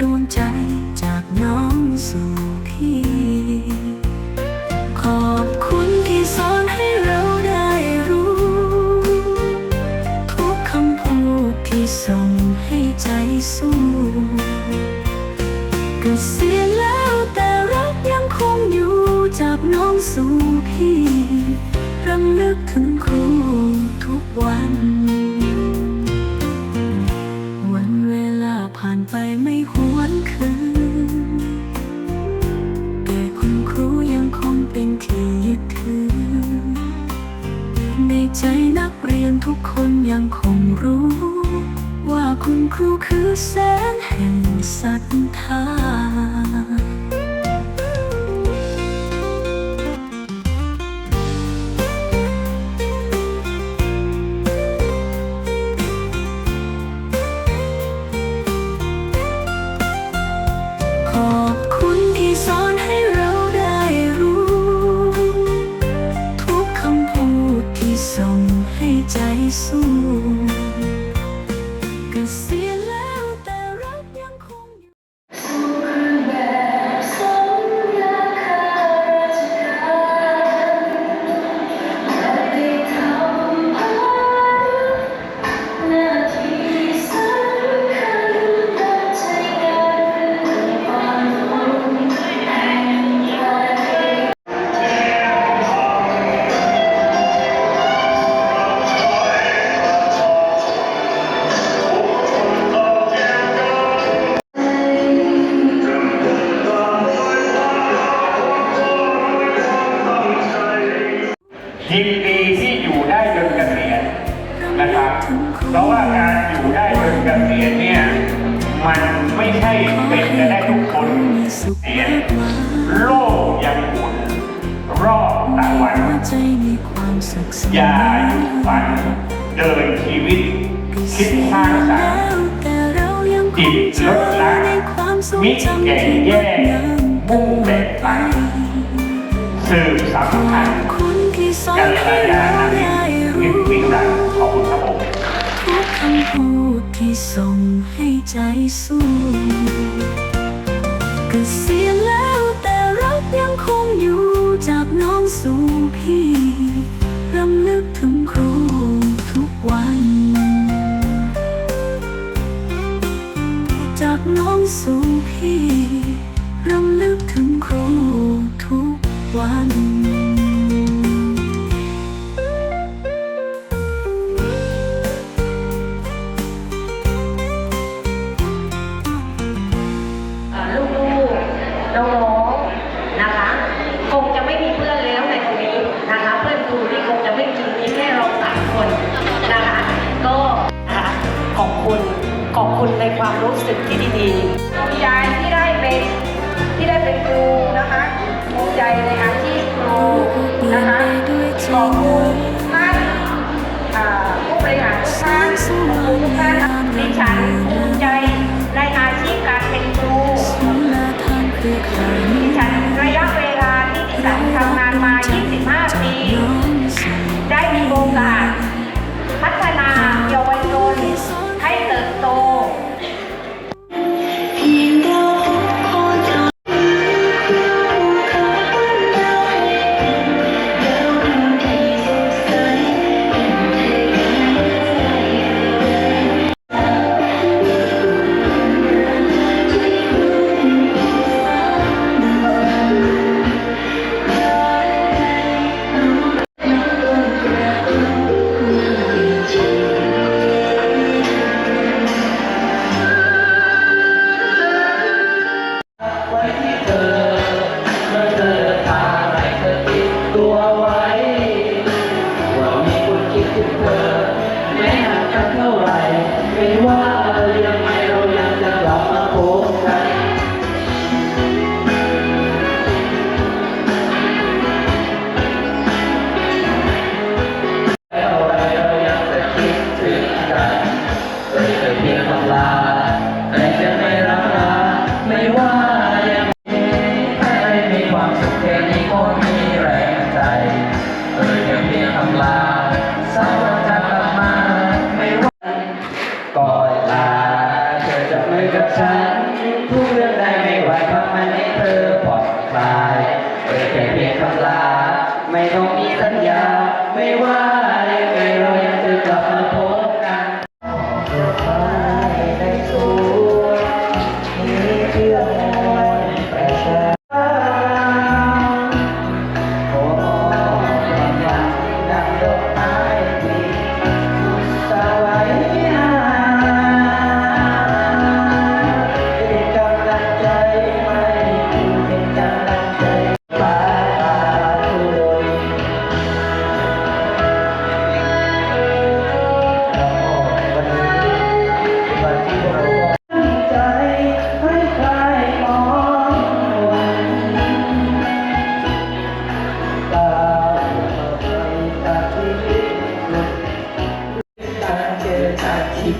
ดวงใจจากน้องสู่พี่ ขอบคุณที่สอนให้เราได้รู้ ทุกคำพูดที่ส่งให้ใจสู้ ยินดีที่อยู่ได้จนเกษียณนะครับ เพราะว่าการอยู่ได้จนเกษียณเนี่ย มันไม่ใช่เป็นกันได้ทุกคนเสียโลกยังหมุนรอบตะวันอย่าหยุดฝันเดินชีวิต คิดสร้างสรรค์ต่เรายังคจิตลดละในความทรงมิตรจแก่แย่งมุ่งแบ่งปันสืบสัมพันธ์ สอนกัลให้ยาราณมิตได้รวิรู้วิรันของพระองค์ทุกคำพูดที่ส่งให้ใจสู้เกษียแล้วแต่รักยังคงอยู่จากน้องสู่พี่รำลึกถึงครูทุกวัน จากน้องสู่พี่รำลึกถึงครูทุกวัน ในความรู้สึกที่ดีๆภูมิใจที่ได้เป็นที่ได้เป็นครูนะคะภูมิใจในอาชีพครูนะคะขอบคุณท่านผู้บริหารทุกท่านครูทุกท่านดิฉัน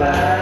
goodbye.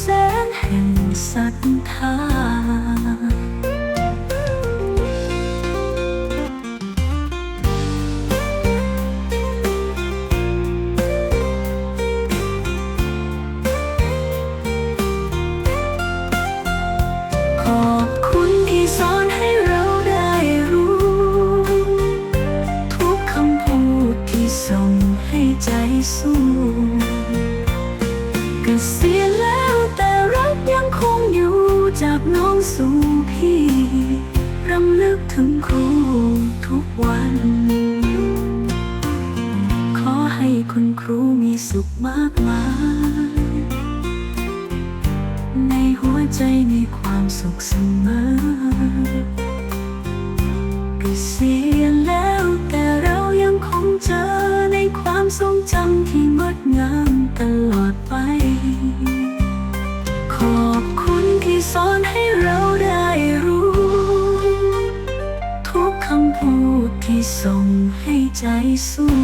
แสงแห่งศรัทธาขอบคุณที่สอนให้เราได้รู้ทุกคำพูดที่ส่งให้ใจสู้ ขมากมาย ในหัวใจมีความสุขเสมอเกษียแล้วแต่เรายังคงเจอในความทรงจำที่งดงามตลอดไป ขอบคุณที่สอนให้เราได้รู้ ทุกคำพูดที่ส่งให้ใจสู้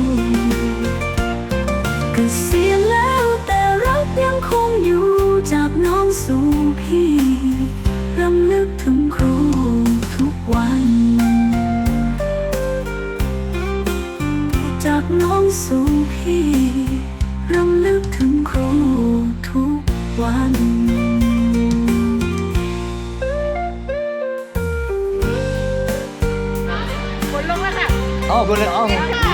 น้องสู่พี่รำลึกถึงครูทุกวันอ๋อบนเลยอ๋อ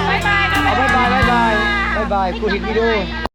บ๊ายบายนะ เอาบายบายบายบายบายบายกูเห็นวิดีโอ